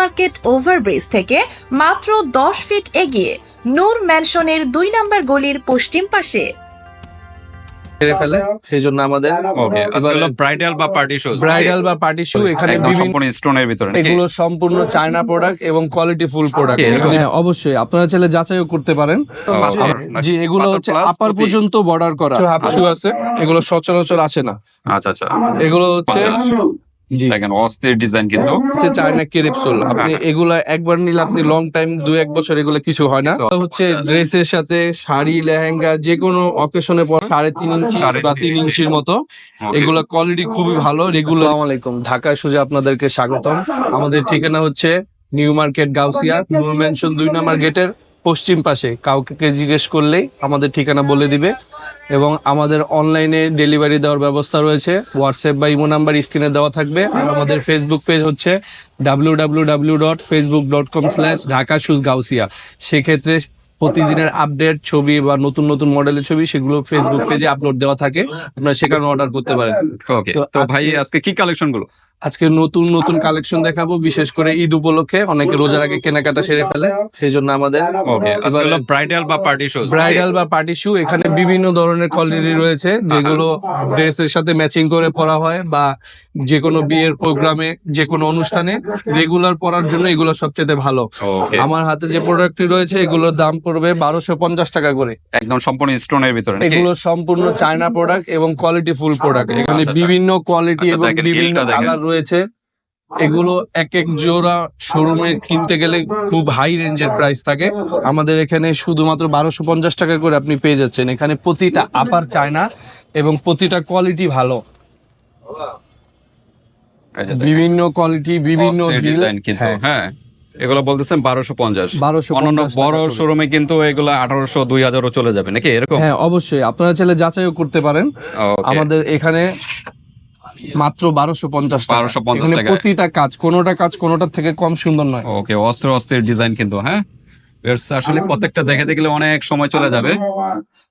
Market overbridge থেকে মাত্র দশ ফিট এগিয়ে নূর ম্যানশনের দুই নম্বর গলির পশ্চিম পাশে। ছেড়ে ফেলে? সেই জন্য আমাদের ওকে এবার হলো ব্রাইডাল বা পার্টি শুজ ব্রাইডাল বা পার্টি শু এখানে বিভিন্ন সম্পূর্ণ স্টোনের ভিতরে। এগুলো সম্পূর্র চায়না প্রোডাক্ট এবং কোয়ালিটি ফুল প্রোডাক্ট হ্যাঁ অবশ্যই। আপনারা চাইলে যাচাইও করতে পারেন। আচ্ছা। জি এগুলো হচ্ছে আপার পর্যন্ত বর্ডার করা। হাফ শু আছে এগুলো সচরাচর আসে না। আচ্ছা আচ্ছা। এগুলো হচ্ছে দেখেন অস্থির ডিজাইন কিন্তু। হচ্ছে চায়না কেরেপসোল আপনি এগুলা একবার নিলে আপনি লং টাইম দু এক বছর এগুলো কিছু হয় না। হচ্ছে ড্রেসের সাথে শাড়ি লেহেঙ্গা যে কোনো অকেশনে পর সাড়ে তিন ইঞ্চি বা তিন ইঞ্চির মতো. এগুলা কোয়ালিটি খুবই ভালো রেগুলার আসসালামু আলাইকুম। ঢাকায় সোজা আপনাদেরকে স্বাগতম। আমাদের ঠিকানা হচ্ছে New Market Gausia Noor Mansion দুই নম্বর গেটের পশ্চিম পাশে কাউকে জিজ্ঞেস করলেই আমাদের ঠিকানা বলে দিবে এবং আমাদের অনলাইনে ডেলিভারি দেওয়ার ব্যবস্থা রয়েছে। হোয়াটসঅ্যাপ বা ইমো নাম্বার স্ক্রিনে দেওয়া থাকবে। আর আমাদের ফেসবুক পেজ হচ্ছে W W W dot Facebook dot com slash Dhaka shoes Gausia সেক্ষেত্রে প্রতিদিনের আপডেট ছবি বা নতুন নতুন মডেলের ছবি সেগুলো ফেসবুক পেজে আপলোড দেওয়া থাকে। আপনারা সেখানে অর্ডার করতে পারেন। তো ভাই আজকে কি কালেকশনগুলো? আজকে নতুন নতুন কালেকশন দেখাবো বিশেষ করে ঈদ উপলক্ষে। অনেকে রোজার আগে কেনাকাটা সেরে ফেলে। সেই জন্য আমাদের ওকে আজকে হলো ব্রাইডাল বা পার্টি শুজ ব্রাইডাল বা পার্টি শু এখানে বিভিন্ন ধরনের কোয়ালিটি রয়েছে যেগুলো ড্রেসের সাথে ম্যাচিং করে পরা হয় বা যে কোনো বিয়ের প্রোগ্রামে যে কোনো অনুষ্ঠানে রেগুলার পরার জন্য এগুলো সবচেয়ে ভালো। আমার হাতে যে প্রোডাক্টটি রয়েছে এগুলোর দাম পড়বে বারোশো পঞ্চাশ টাকা করে। একদম সম্পূর্ণ স্টোনের ভিতরে এগুলো সম্পূর্ণ চায়না প্রোডাক্ট এবং কোয়ালিটি ফুল প্রোডাক্ট এখানে আচ্ছা, আচ্ছা। বিভিন্ন কোয়ালিটি আচ্ছা, এবং বিভিন্ন কালার রয়েছে। এগুলো এক এক জোড়া শোরুমে কিনতে গেলে খুব হাই রেঞ্জের প্রাইস থাকে। আমাদের এখানে শুধুমাত্র বারোশো পঞ্চাশ টাকা করে আপনি পেয়ে যাচ্ছেন। এখানে প্রতিটা আপার চায়না এবং প্রতিটা কোয়ালিটি ভালো। বিভিন্ন কোয়ালিটি বিভিন্ন ডিজাইন কিন্তু হ্যাঁ। হ্যাঁ। এগুলো বলতেছেন বারোশো পঞ্চাশ। বারোশো অন্যান্য বড় শোরুমে কিন্তু এগুলো আঠারোশো দুই হাজারও চলে যাবে। নাকি এরকম? হ্যাঁ অবশ্যই। আপনারা চাইলে যাচাইও করতে পারেন। আমাদের এখানে মাত্র বারোশো পঞ্চাশ 1250 এখানে প্রতিটা কাজ কোনোটা কাজ কোনোটার থেকে কম সুন্দর নয়। ওকে অস্ত্র অস্ত্রের ডিজাইন কিন্তু হ্যাঁ? আসলে প্রত্যেকটা দেখাতে গেলে অনেক সময় চলে যাবে।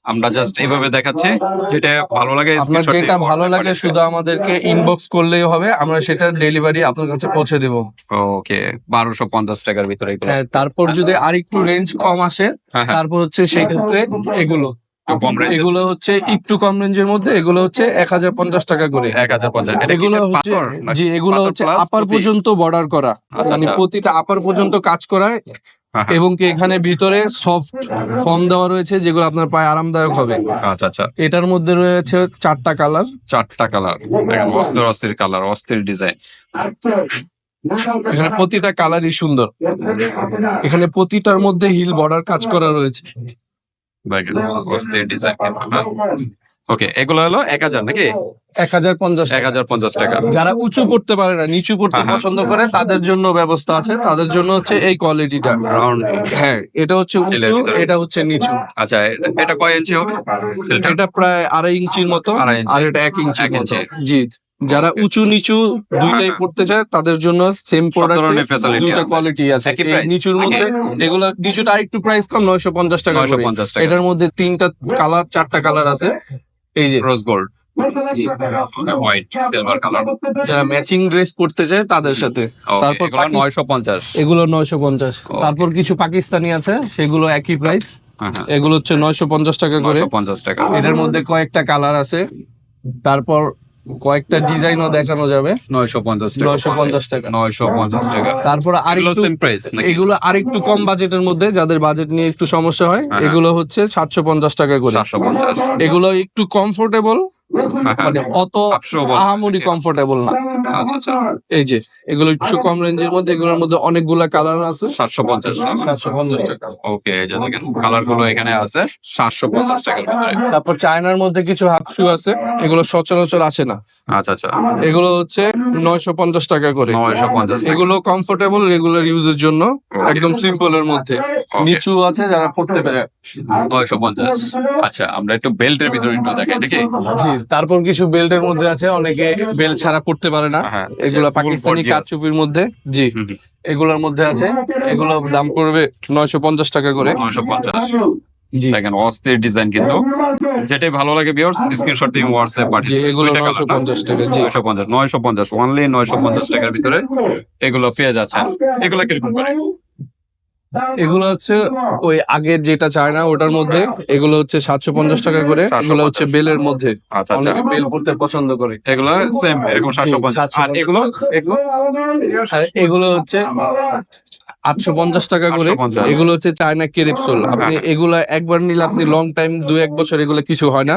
আমরা জাস্ট এইভাবে দেখাচ্ছি যেটা ভালো লাগে আপনার যেটা ভালো লাগে শুধু আমাদেরকে ইনবক্স করলেই হবে আমরা সেটা ডেলিভারি আপনার কাছে পৌঁছে দেব। ওকে বারোশো পঞ্চাশ টাকার ভিতরে হ্যাঁ তারপর যদি আরেকটু রেঞ্জ কম আসে হ্যাঁ, হ্যাঁ। তারপর হচ্ছে সেই ক্ষেত্রে এগুলো। একটু কম এগুলো হচ্ছে একটু কম রেঞ্জের মধ্যে এগুলো হচ্ছে এক হাজার পঞ্চাশ টাকা করে। এক হাজার পঞ্চাশ। এগুলো হচ্ছে জি এগুলো হচ্ছে আপার পর্যন্ত বর্ডার করা। আচ্ছা, মানে আচ্ছা। প্রতিটা আপার পর্যন্ত কাজ করা। হ্যাঁ, হ্যাঁ। এবং কি এখানে ভিতরে সফট ফর্ম দেওয়া রয়েছে যেগুলো আপনার পায়ে আরামদায়ক হবে। আচ্ছা আচ্ছা। এটার মধ্যে রয়েছে চারটা কালার চারটা কালার অস্থির অস্থির কালার অস্থির ডিজাইন এখানে প্রতিটা কালারই সুন্দর। এখানে প্রতিটার মধ্যে হিল বর্ডার কাজ করা রয়েছে। ওকে এগুলো হলো এক হাজার নাকি? এক হাজার পঞ্চাশ এক হাজার পঞ্চাশ টাকা। যারা উঁচু পড়তে পারে না নিচু পড়তে হ্যাঁ, হ্যাঁ। পছন্দ করে তাদের জন্য ব্যবস্থা আছে তাদের জন্য হচ্ছে এই কোয়ালিটিটা। রাউন্ড হ্যাঁ এটা হচ্ছে উঁচু এটা হচ্ছে নিচু। আচ্ছা এটা- কয় ইঞ্চি হবে? এটা প্রায় আড়াই ইঞ্চির মতো আর এটা এক ইঞ্চি। জি। যারা উঁচু নিচু দুইটাই পড়তে চায় তাদের জন্য সেম প্রোডাক্ট দুইটা আছে? কোয়ালিটি আছে। এই নিচুর মধ্যে এগুলো নিচুটা আরেকটু প্রাইস কম নয়শো পঞ্চাশ টাকা 950 টাকা। এটার মধ্যে তিনটা কালার চারটা কালার আছে। এই যে রোজ গোল্ড হোয়াইট কালার যারা ম্যাচিং ড্রেস পরতে চায় তাদের সাথে। তারপর নয়শো পঞ্চাশ। এগুলো নয়শো পঞ্চাশ। তারপর কিছু পাকিস্তানি আছে সেগুলো একই প্রাইস হ্যাঁ এগুলো হচ্ছে নয়শো পঞ্চাশ টাকা করে। পঞ্চাশ টাকা। এটার মধ্যে কয়েকটা কালার আছে। তারপর কয়েকটা ডিজাইনও দেখানো যাবে। নয়শো পঞ্চাশ টাকা। নয়শো পঞ্চাশ টাকা। নয়শো পঞ্চাশ টাকা। তারপর আরেকটু এগুলো আরেকটু কম বাজেটের মধ্যে যাদের বাজেট নিয়ে একটু সমস্যা হয় হ্যাঁ। এগুলো হচ্ছে সাতশো পঞ্চাশ টাকা করে। চারশো পঞ্চাশ। এগুলো একটু কমফোর্টেবল হ্যাঁ, মানে অত আহামরি কমফোর্টেবল না। আচ্ছা আচ্ছা। এই যে এগুলো একটু কম রেঞ্জের মধ্যে এগুলোর মধ্যে অনেকগুলা কালার আছে। সাতশো পঞ্চাশ সাতশো পঞ্চাশ টাকা। ওকে এই যে দেখেন কালারগুলো এখানে আছে সাতশো পঞ্চাশ টাকার তারপর চায়নার মধ্যে কিছু হাফ শু আছে এগুলো সচরাচর আসে না। আচ্ছা আচ্ছা। এগুলো হচ্ছে নয়শো পঞ্চাশ টাকা করে। নয়শো পঞ্চাশ এগুলো কমফোর্টেবল রেগুলার ইউজের জন্য একদম সিম্পল এর মধ্যে নিচু আছে যারা পড়তে পারে। নয়শো পঞ্চাশ। আচ্ছা আমরা একটু বেল্টের ভিতরে একটু দেখাই নাকি জি। তারপর কিছু বেল্টের মধ্যে আছে অনেকে বেল্ট ছাড়া পড়তে পারে না। হ্যাঁ, এগুলা পাকিস্তানি। কারচুপির মধ্যে জি। এগুলোর মধ্যে আছে। এগুলো দাম পড়বে নয়শো পঞ্চাশ টাকা করে। নয়শো পঞ্চাশ। দেখেন অস্থির ডিজাইন কিন্তু। যেটাই ভালো লাগে ভিউয়ার্স স্ক্রিনশট দিয়ে হোয়াটসঅ্যাপ পাঠিয়ে এগুলো টাকা জি। টাকার ভিতরে এগুলো পেয়ে যাচ্ছে এগুলো কীরকম করে? এগুলো হচ্ছে ওই আগের যেটা চায় না ওটার মধ্যে এগুলো হচ্ছে সাতশো পঞ্চাশ টাকা করে 750 এগুলো হচ্ছে বেলের মধ্যে। আচ্ছা আচ্ছা। বেল পড়তে পছন্দ করে। এগুলো সেম এরকম সাতশো পঞ্চাশ। আর এগুলো এগুলো? এগুলো হচ্ছে আটশো পঞ্চাশ টাকা করে। এগুলো হচ্ছে চায়না কেরেপসোল আপনি এগুলা একবার নিলে আপনি লং টাইম দু এক বছর এগুলো কিছু হয় না।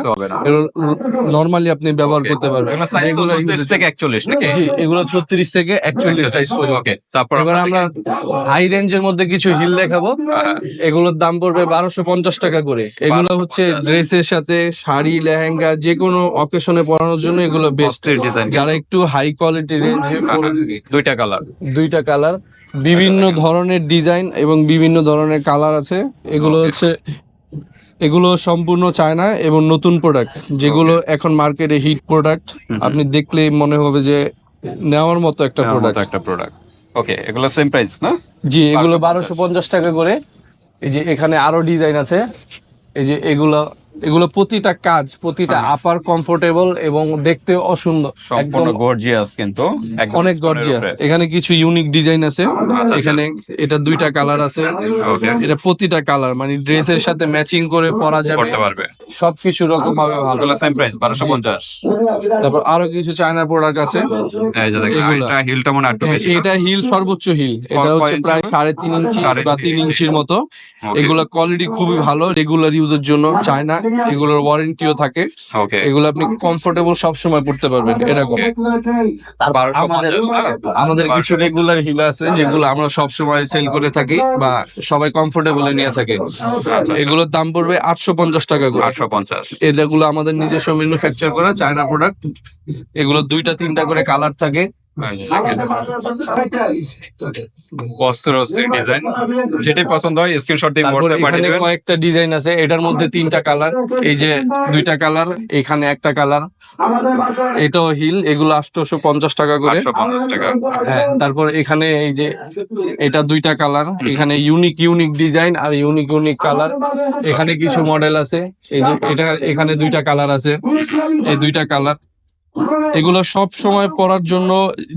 নর্মালি আপনি ব্যবহার করতে পারবেন। এগুলো সাইজ তো Regular 36 use এর থেকে একচল্লিশ জি এগুলো ছত্রিশ থেকে একচল্লিশ সাইজ তারপর এবার আমরা হাই রেঞ্জের মধ্যে কিছু হিল দেখাবো। এগুলোর দাম পড়বে বারোশো পঞ্চাশ টাকা করে। এগুলো হচ্ছে ড্রেসের সাথে শাড়ি লেহেঙ্গা যে কোনো অকেশনে পরানোর জন্য এগুলো বেস্ট ডিজাইন যারা একটু হাই কোয়ালিটি রেঞ্জে দুইটা কালার দুইটা কালার বিভিন্ন ধরনের ডিজাইন এবং বিভিন্ন ধরনের কালার আছে। এগুলো হচ্ছে এগুলো সম্পূর্ণ চায়না এবং নতুন প্রোডাক্ট যেগুলো এখন মার্কেটে হিট প্রোডাক্ট আপনি দেখলেই মনে হবে যে নেওয়ার মতো একটা প্রোডাক্ট একটা প্রোডাক্ট ওকে এগুলো সেম প্রাইস না? জি এগুলো 1250 বারোশো পঞ্চাশ টাকা করে। এই যে এখানে আরও ডিজাইন আছে। এই যে এগুলো এগুলো প্রতিটা কাজ প্রতিটা হ্যাঁ। আপার কমফোর্টেবল এবং দেখতে অসুন্দর একদম গর্জিয়াস কিন্তু অনেক গর্জিয়াস এখানে কিছু ইউনিক ডিজাইন আছে। এখানে এটা দুইটা কালার আছে। এটা প্রতিটা কালার মানে ড্রেসের সাথে ম্যাচিং করে পরা যাবে। সবকিছু রকম ভাবে ভালো। সেম প্রাইস বারোশো পঞ্চাশ। তারপর আরও কিছু চায়নার প্রোডাক্ট আছে। এই যে দেখেন এগুলা। এটা হিলটা মনে হয় হ্যাঁ? এটা হিল সর্বোচ্চ হিল এটা হচ্ছে প্রায় সাড়ে তিন ইঞ্চি বা তিন তিন ইঞ্চির মতো. এগুলা কোয়ালিটি খুবই ভালো রেগুলার ইউজের জন্য। চায়না এগুলোর ওয়ারেন্টিও থাকে। ওকে এগুলো আপনি কমফোর্টেবল সব সময় পড়তে পারবেন এরকম। তারপর আমাদের কিছু রেগুলার হিল আছে যেগুলো আমরা সব সময় সেল করে থাকি বা সবাই কমফোর্টেবল নিয়ে থাকে। এগুলোর দাম পড়বে আটশো পঞ্চাশ টাকা করে। আটশো পঞ্চাশ। এগুলো আমাদের নিজস্ব ম্যানুফ্যাকচার করা চায়না প্রোডাক্ট এগুলো দুইটা তিনটা করে কালার থাকে। ডিজাইন যেটাই পছন্দ হয় স্ক্রিনশট দিয়ে হোয়াটসঅ্যাপ পাঠিয়ে এখানে কয়েকটা ডিজাইন আছে এটার মধ্যে তিনটা কালার এই যে দুইটা কালার এখানে একটা কালার এটাও হিল এগুলো আটশোশো পঞ্চাশ টাকা করে। টাকা। হ্যাঁ তারপর এখানে এই যে এটা দুইটা কালার এখানে ইউনিক ইউনিক ডিজাইন আর ইউনিক ইউনিক কালার এখানে কিছু মডেল আছে এই যে এটা এখানে দুইটা কালার আছে। এই দুইটা কালার এগুলো সব সময় পরার জন্য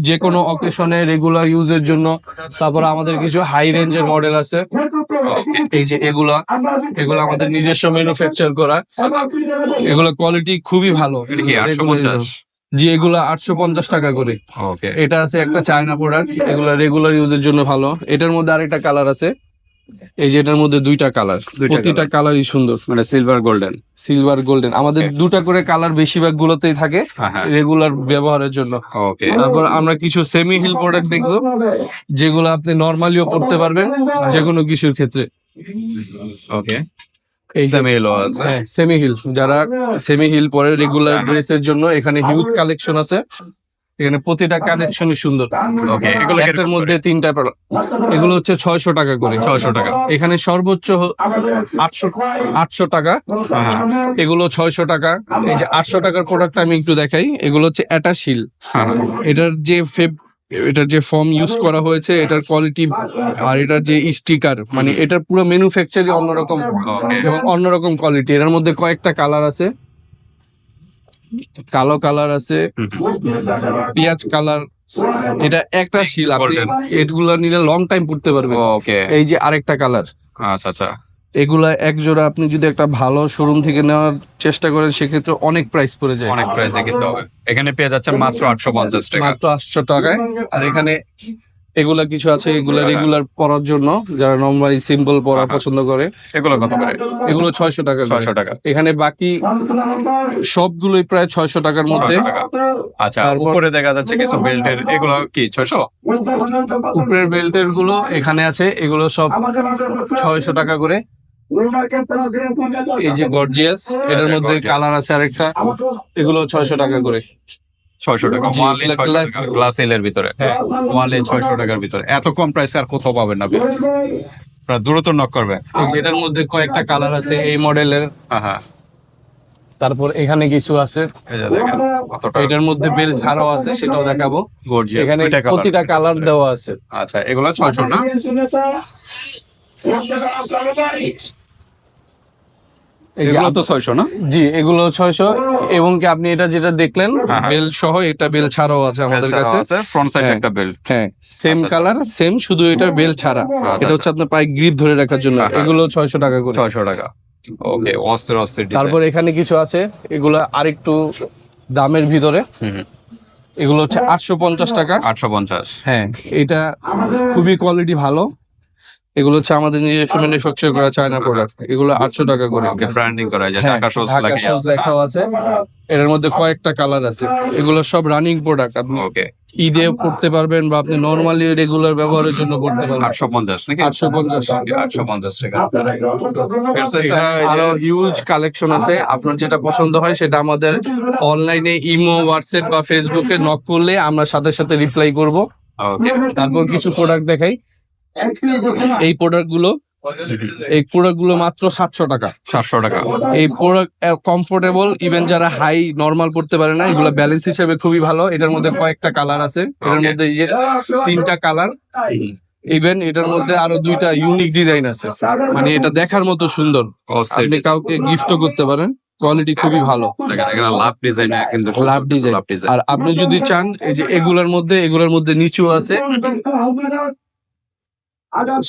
যে কোনো অকেশনে রেগুলার ইউজের জন্য। তারপর আমাদের কিছু হাই রেঞ্জের মডেল আছে। এই যে এগুলা এগুলো আমাদের নিজস্ব ম্যানুফ্যাকচার করা। এগুলো কোয়ালিটি খুবই ভালো। জি এগুলো আটশো পঞ্চাশ টাকা করে। এটা আছে একটা চায়না প্রোডাক্ট এগুলো রেগুলার ইউজের জন্য ভালো। এটার মধ্যে আরেকটা কালার আছে। এই যে এটার মধ্যে দুইটা কালার প্রতিটা কালারই সুন্দর। মানে সিলভার গোল্ডেন সিলভার গোল্ডেন আমাদের দুটা করে কালার বেশিরভাগ গুলোতেই থাকে হ্যাঁ হ্যাঁ। রেগুলার ব্যবহারের জন্য। ওকে তারপর আমরা কিছু সেমি হিল প্রোডাক্ট দেখব যেগুলো আপনি নর্মালিও পড়তে পারবেন যে কোনো কিছুর ক্ষেত্রে। ওকে সেম হ্যাঁ হিল যারা সেমি হিল পরে রেগুলার ড্রেসের জন্য এখানে হিউজ কালেকশন আছে। এখানে প্রতিটা কালেকশনই সুন্দর। ওকে এগুলো একটার মধ্যে তিনটা। এগুলো হচ্ছে ছয়শো টাকা করে। ছয়শো টাকা। এখানে সর্বোচ্চ আটশো আটশো টাকা। হ্যাঁ। এগুলো ছয়শো টাকা। এই যে আটশো টাকার প্রোডাক্ট আমি একটু দেখাই। এগুলো হচ্ছে অ্যাটাচ হিল এটার যে ফেব এটার যে ফর্ম ইউজ করা হয়েছে এটার কোয়ালিটি আর এটার যে স্টিকার মানে এটার পুরো ম্যানুফ্যাকচারই অন্যরকম এবং অন্যরকম কোয়ালিটি এটার মধ্যে কয়েকটা কালার আছে। কালো কালার আছে পেঁয়াজ কালার এটা একটা শিল আপনি. এগুলো নিলে লং টাইম পড়তে পারবেন। ওকে এই যে আরেকটা কালার। আচ্ছা আচ্ছা। এগুলা এক জোড়া আপনি যদি একটা ভালো শোরুম থেকে নেওয়ার চেষ্টা করেন সেক্ষেত্রে অনেক প্রাইস পড়ে যায়। অনেক প্রাইসে কিনতে হবে। এখানে পেয়ে যাচ্ছেন মাত্র আটশো পঞ্চাশ টাকা। মাত্র আটশো টাকায়। আর এখানে এগুলা কিছু আছে এগুলা। রেগুলার পরার জন্য যারা নর্মালি সিম্পল পরা। পছন্দ করে। এগুলো কত করে? এগুলো ছয়শো টাকা। ছয়শো টাকা। এখানে বাকি সবগুলোই প্রায় ছয়শো টাকার মধ্যে। আচ্ছা উপরে দেখা যাচ্ছে কিছু বেল্টের এগুলো কি ছয়শো? উপরের বেল্টেরগুলো এখানে আছে এগুলো সব ছয়শো টাকা করে। এই যে গর্জিয়াস এটার মধ্যে কালার আছে আরেকটা। এগুলো ছয়শো টাকা করে। ছয়শো টাকা টাকা। গ্লাস এলের ভিতরে। হ্যাঁ। ওয়ানলি ছয়শো টাকার ভিতরে। এত কম প্রাইসে আর কোথাও পাবেন না। আপনারা দ্রুত নক যে এটার মধ্যে কয়েকটা কালার আছে এই মডেলের হ্যাঁ হ্যাঁ তারপর এখানে কিছু আছে। এটার মধ্যে বেল ছাড়াও আছে সেটাও দেখাবো। এখানে প্রতিটা কালার দেওয়া আছে। আচ্ছা এগুলো ছয়শো না? যে এগুলো তো ছয়শো না? জি এগুলো ছয়শো। এবং কি আপনি এটা যেটা দেখলেন হ্যাঁ, হ্যাঁ। বেল সহ এটা বেল ছাড়াও আছে আমাদের কাছে। ফ্রন্ট সাইড হ্যাঁ। একটা বেল্ট হ্যাঁ সেম আচ্ছা, কালার সেম শুধু এটা বেল ছাড়া। এটা হচ্ছে আপনার পায়ে গ্রিপ ধরে রাখার জন্য। হ্যাঁ, হ্যাঁ। এগুলো ছয়শো টাকা করে। ছয়শো টাকা। ওকে অস্থির অস্থির তারপর এখানে কিছু আছে এগুলো আরেকটু দামের ভিতরে। এগুলো হচ্ছে আটশো পঞ্চাশ টাকা। আটশো পঞ্চাশ। হ্যাঁ এটা খুবই কোয়ালিটি ভালো। এগুলো হচ্ছে আমাদের নিজস্ব ম্যানুফ্যাকচার করা চায়না প্রোডাক্ট এগুলো আটশো টাকা করে। ওকে ব্র্যান্ডিং করা যায় হ্যাঁ ঢাকা shoes লেখাও আছে। এর মধ্যে কয়েকটা কালার আছে। এগুলো সব রানিং প্রোডাক্ট আপনি ওকে ঈদে পড়তে পারবেন বা আপনি নর্মালি রেগুলার ব্যবহারের জন্য পড়তে পারবেন। আটশো পঞ্চাশ নাকি? আটশো পঞ্চাশ। আটশো পঞ্চাশ টাকা। আরও হিউজ কালেকশন আছে। আপনার যেটা পছন্দ হয় সেটা আমাদের অনলাইনে ইমো হোয়াটসঅ্যাপ বা ফেসবুকে নক করলে আমরা সাথে সাথে রিপ্লাই করব। ওকে তারপর কিছু প্রোডাক্ট দেখাই। এই প্রোডাক্টগুলো এই প্রোডাক্টগুলো মাত্র সাতশো টাকা। সাতশো টাকা। এই প্রোডাক্ট কমফোর্টেবল ইভেন যারা হাই নর্মাল পড়তে পারে না এগুলো ব্যালেন্স হিসেবে খুবই ভালো। এটার মধ্যে কয়েকটা কালার আছে। এটার মধ্যে যে তিনটা কালার ইভেন এটার মধ্যে আরও দুইটা ইউনিক ডিজাইন আছে। মানে এটা দেখার মতো সুন্দর। আপনি কাউকে গিফটও করতে পারেন কোয়ালিটি খুবই ভালো। লাভ ডিজাইন কিন্তু লাভ ডিজাইন আর আপনি যদি চান এই যে এগুলোর মধ্যে এগুলোর মধ্যে নিচু আছে।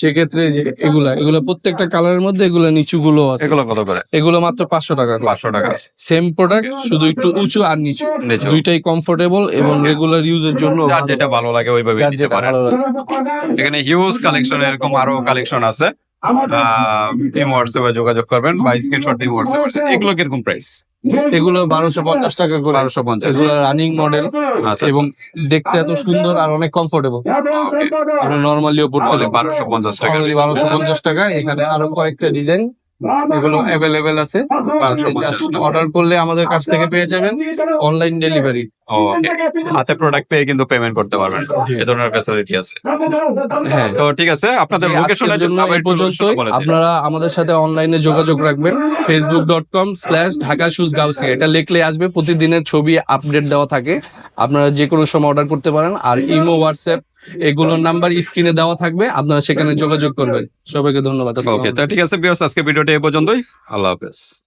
সেক্ষেত্রে যে এগুলা এগুলা প্রত্যেকটা কালারের মধ্যে এগুলা নিচু গুলো আছে। এগুলো কত করে? এগুলো মাত্র পাঁচশো টাকা পাঁচশো টাকা। সেম প্রোডাক্ট শুধু একটু উঁচু আর নিচু। দুইটাই কমফোর্টেবল এবং রেগুলার ইউজের জন্য যার যেটা ভালো। লাগে ওইভাবে নিতে পারেন। এখানে হিউজ কালেকশন এরকম আরও কালেকশন আছে। টিম হোয়াটসঅ্যাপে যোগাযোগ করবেন বা স্ক্রিনশট হোয়াটসঅ্যাপ হোয়াটসঅ্যাপে এগুলো কীরকম প্রাইস এগুলো বারোশো পঞ্চাশ টাকা করে। বারোশো পঞ্চাশ। এগুলো রানিং মডেল আচ্ছা এবং দেখতে এত সুন্দর আর অনেক কমফোর্টেবল আপনি নর্মালিও পড়তে বারোশো পঞ্চাশ টাকা। বারোশো পঞ্চাশ টাকা। এখানে আরও কয়েকটা ডিজাইন এগুলো অ্যাভেলেবেল আছে। অর্ডার করলে আমাদের কাছ থেকে পেয়ে যাবেন। অনলাইন ডেলিভারি হাতে প্রোডাক্ট পেয়ে কিন্তু পেমেন্ট করতে পারবেন। এ ধরনের ফ্যাসিলিটি আছে। হ্যাঁ। তো ঠিক আছে আপনাদের লোকেশনের জন্য এই পর্যন্তই। আপনারা আমাদের সাথে অনলাইনে যোগাযোগ রাখবেন। Facebook dot com slash Dhaka shoes Gausia এটা লিখলে আসবে প্রতিদিনের ছবি আপডেট দেওয়া থাকে। আপনারা যে কোনো সময় অর্ডার করতে পারেন। আর ইমো হোয়াটসঅ্যাপ এগুলোর নাম্বার স্ক্রিনে দেওয়া থাকবে আপনারা সেখানে যোগাযোগ করবেন। সবাইকে ধন্যবাদ ওকে তো ঠিক আছে বিয়ার্স আজকে ভিডিওটা এই পর্যন্তই। আল্লাহ হাফেজ।